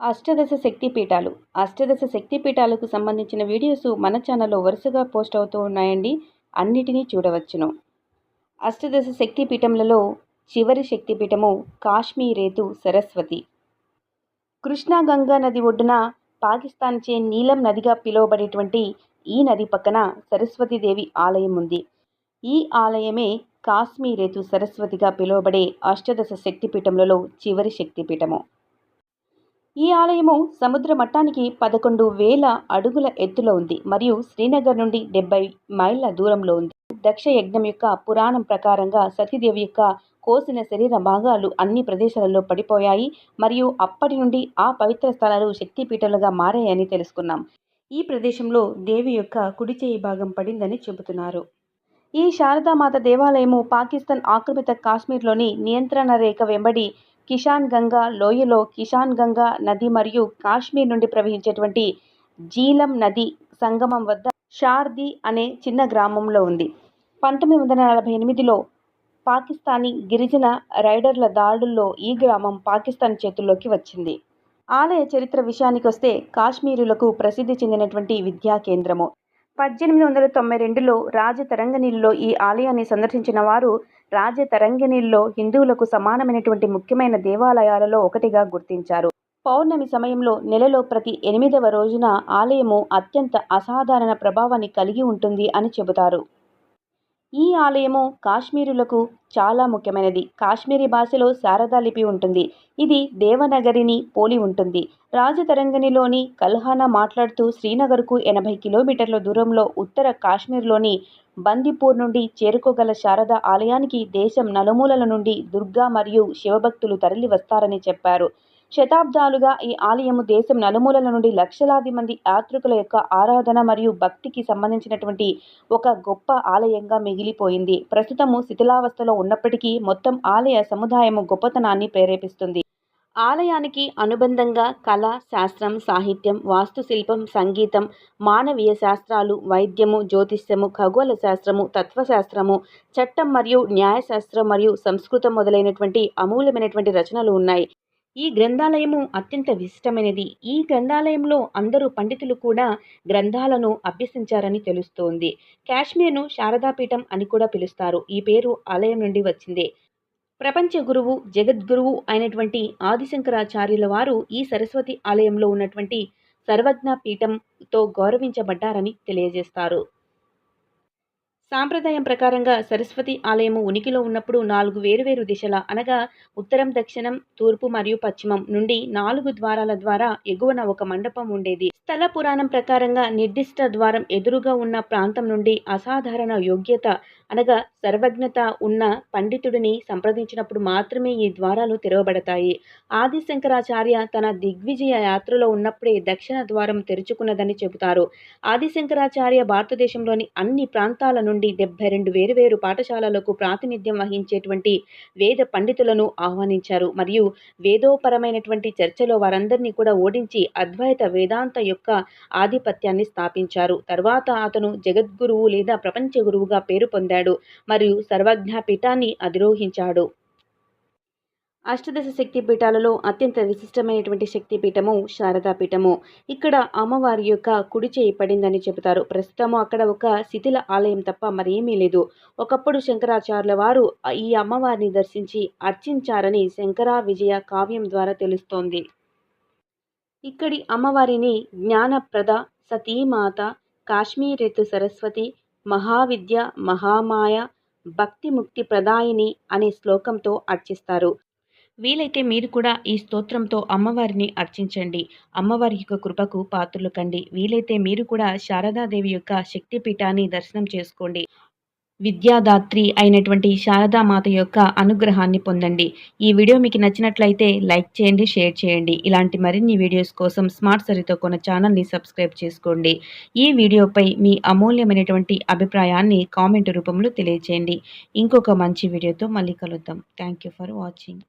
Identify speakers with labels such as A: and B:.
A: అష్టదశ శక్తి పీఠాలు అష్టదశ శక్తి పీఠాలకు సంబంధించిన వీడియోస్ మన ఛానల్లో వరుసగా పోస్ట్ అవుతూ ఉన్నాయండి. అన్నిటినీ చూడవచ్చును. అష్టదశ శక్తిపీఠములలో చివరి శక్తి పీఠము కాశ్మీరేతు సరస్వతి. కృష్ణా గంగా నది ఒడ్డున పాకిస్తాన్ చే నీలం నదిగా పిలువబడేటువంటి ఈ నది పక్కన సరస్వతీదేవి ఆలయం ఉంది. ఈ ఆలయమే కాశ్మీరేతు సరస్వతిగా పిలువబడే అష్టదశ శక్తిపీఠములలో చివరి శక్తిపీఠము. ఈ ఆలయము సముద్ర మట్టానికి పదకొండు వేల అడుగుల ఎత్తులో ఉంది మరియు శ్రీనగర్ నుండి డెబ్బై మైళ్ళ దూరంలో ఉంది. దక్ష యజ్ఞం యొక్క పురాణం ప్రకారంగా సతీదేవి యొక్క కోసిన శరీర భాగాలు అన్ని ప్రదేశాలలో పడిపోయాయి మరియు అప్పటి నుండి ఆ పవిత్ర స్థలాలు శక్తిపీఠాలుగా మారాయని తెలుసుకున్నాం. ఈ ప్రదేశంలో దేవి యొక్క కుడి చేయి భాగం పడిందని చెబుతున్నారు. ఈ శారదామాత దేవాలయము పాకిస్తాన్ ఆక్రమిత కాశ్మీర్లోని నియంత్రణ రేఖ వెంబడి కిషాన్ గంగా లోయలో కిషాన్ గంగా నది మరియు కాశ్మీర్ నుండి ప్రవహించేటువంటి జీలం నది సంగమం వద్ద షార్ది అనే చిన్న గ్రామంలో ఉంది. పంతొమ్మిది వందల నలభై ఎనిమిదిలో పాకిస్తానీ గిరిజన రైడర్ల దాడుల్లో ఈ గ్రామం పాకిస్తాన్ చేతుల్లోకి వచ్చింది. ఆలయ చరిత్ర విషయానికి వస్తే కాశ్మీరులకు ప్రసిద్ధి చెందినటువంటి విద్యా కేంద్రము పద్దెనిమిది వందల తొంభై రెండులో రాజతరంగనీల్లో ఈ ఆలయాన్ని సందర్శించిన వారు రాజతరంగిణిల్లో హిందువులకు సమానమైనటువంటి ముఖ్యమైన దేవాలయాలలో ఒకటిగా గుర్తించారు. పౌర్ణమి సమయంలో నెలలో ప్రతి ఎనిమిదవ రోజున ఆలయము అత్యంత అసాధారణ ప్రభావాన్ని కలిగి ఉంటుంది అని చెబుతారు. ఈ ఆలయము కాశ్మీరులకు చాలా ముఖ్యమైనది. కాశ్మీరీ భాషలో శారదా లిపి ఉంటుంది. ఇది దేవనగరిని పోలి ఉంటుంది. రాజతరంగిణిలోని కల్హానా మాట్లాడుతూ శ్రీనగర్కు ఎనభై కిలోమీటర్ల దూరంలో ఉత్తర కాశ్మీర్లోని బందిపూర్ నుండి చేరుకోగల శారద ఆలయానికి దేశం నలుమూలల నుండి దుర్గా మరియు శివభక్తులు తరలి వస్తారని చెప్పారు. శతాబ్దాలుగా ఈ ఆలయము దేశం నలుమూలల నుండి లక్షలాది మంది యాత్రికుల యొక్క ఆరాధన మరియు భక్తికి సంబంధించినటువంటి ఒక గొప్ప ఆలయంగా మిగిలిపోయింది. ప్రస్తుతము శిథిలావస్థలో ఉన్నప్పటికీ మొత్తం ఆలయ సముదాయము గొప్పతనాన్ని ప్రేరేపిస్తుంది. ఆలయానికి అనుబంధంగా కళ శాస్త్రం సాహిత్యం వాస్తుశిల్పం సంగీతం మానవీయ శాస్త్రాలు వైద్యము జ్యోతిష్యము ఖగోళ శాస్త్రము తత్వశాస్త్రము చట్టం మరియు న్యాయశాస్త్రం మరియు సంస్కృతం మొదలైనటువంటి అమూల్యమైనటువంటి రచనలు ఉన్నాయి. ఈ గ్రంథాలయము అత్యంత విశిష్టమైనది. ఈ గ్రంథాలయంలో అందరూ పండితులు కూడా గ్రంథాలను అభ్యసించారని తెలుస్తోంది. కాశ్మీర్ను శారదాపీఠం అని కూడా పిలుస్తారు. ఈ పేరు ఆలయం నుండి వచ్చింది. ప్రపంచ గురువు జగద్గురువు అయినటువంటి ఆదిశంకరాచార్యుల వారు ఈ సరస్వతి ఆలయంలో ఉన్నటువంటి సర్వజ్ఞ పీఠంతో గౌరవించబడ్డారని తెలియజేస్తారు. సాంప్రదాయం ప్రకారంగా సరస్వతి ఆలయము ఉనికిలో ఉన్నప్పుడు నాలుగు వేరువేరు దిశల అనగా ఉత్తరం దక్షిణం తూర్పు మరియు పశ్చిమం నుండి నాలుగు ద్వారాల ద్వారా ఎగువన ఒక మండపం ఉండేది. స్థల పురాణం ప్రకారంగా నిర్దిష్ట ద్వారం ఎదురుగా ఉన్న ప్రాంతం నుండి అసాధారణ యోగ్యత అనగా సర్వజ్ఞత ఉన్న పండితుడిని సంప్రదించినప్పుడు మాత్రమే ఈ ద్వారాలు తెరవబడతాయి. ఆది శంకరాచార్య తన దిగ్విజయ యాత్రలో ఉన్నప్పుడే దక్షిణ ద్వారం తెరుచుకున్నదని చెబుతారు. ఆది శంకరాచార్య భారతదేశంలోని అన్ని ప్రాంతాల నుండి డెబ్బై రెండు వేరువేరు పాఠశాలలకు ప్రాతినిధ్యం వహించేటువంటి వేద పండితులను ఆహ్వానించారు. మరియు వేదోపరమైనటువంటి చర్చలో వారందరినీ కూడా ఓడించి అద్వైత వేదాంత యొక్క ఆధిపత్యాన్ని స్థాపించారు. తర్వాత అతను జగద్గురువు లేదా ప్రపంచ గురువుగా పేరు పొందాడు మరియు సర్వజ్ఞ పీఠాన్ని అధిరోహించాడు. అష్టదశ శక్తి పీఠాలలో అత్యంత విశిష్టమైనటువంటి శక్తి పీఠము శారదా పీఠము ఇక్కడ అమ్మవారి యొక్క కుడి చేయి పడిందని చెబుతారు. ప్రస్తుతము అక్కడ ఒక శిథిల ఆలయం తప్ప మరేమీ లేదు. ఒకప్పుడు శంకరాచార్యుల వారు ఈ అమ్మవారిని దర్శించి అర్చించారని శంకరా విజయ కావ్యం ద్వారా తెలుస్తోంది. ఇక్కడి అమ్మవారిని జ్ఞానప్రద సతీమాత కాశ్మీరెత్తు సరస్వతి మహావిద్య మహామాయ భక్తి ముక్తి ప్రదాయిని అనే శ్లోకంతో అర్చిస్తారు. వీలైతే మీరు కూడా ఈ స్తోత్రంతో అమ్మవారిని అర్చించండి. అమ్మవారి యొక్క కృపకు పాత్రలు కండి. వీలైతే మీరు కూడా శారదాదేవి యొక్క శక్తిపీఠాన్ని దర్శనం చేసుకోండి. విద్యాదాత్రి అయినటువంటి శారదామాత యొక్క అనుగ్రహాన్ని పొందండి. ఈ వీడియో మీకు నచ్చినట్లయితే లైక్ చేయండి షేర్ చేయండి. ఇలాంటి మరిన్ని వీడియోస్ కోసం స్మార్ట్ సరితో కొన్న ఛానల్ని సబ్స్క్రైబ్ చేసుకోండి. ఈ వీడియోపై మీ అమూల్యమైనటువంటి అభిప్రాయాన్ని కామెంట్ రూపంలో తెలియజేయండి ఇంకొక మంచి వీడియోతో మళ్ళీ కలుద్దాం. Thank for watching.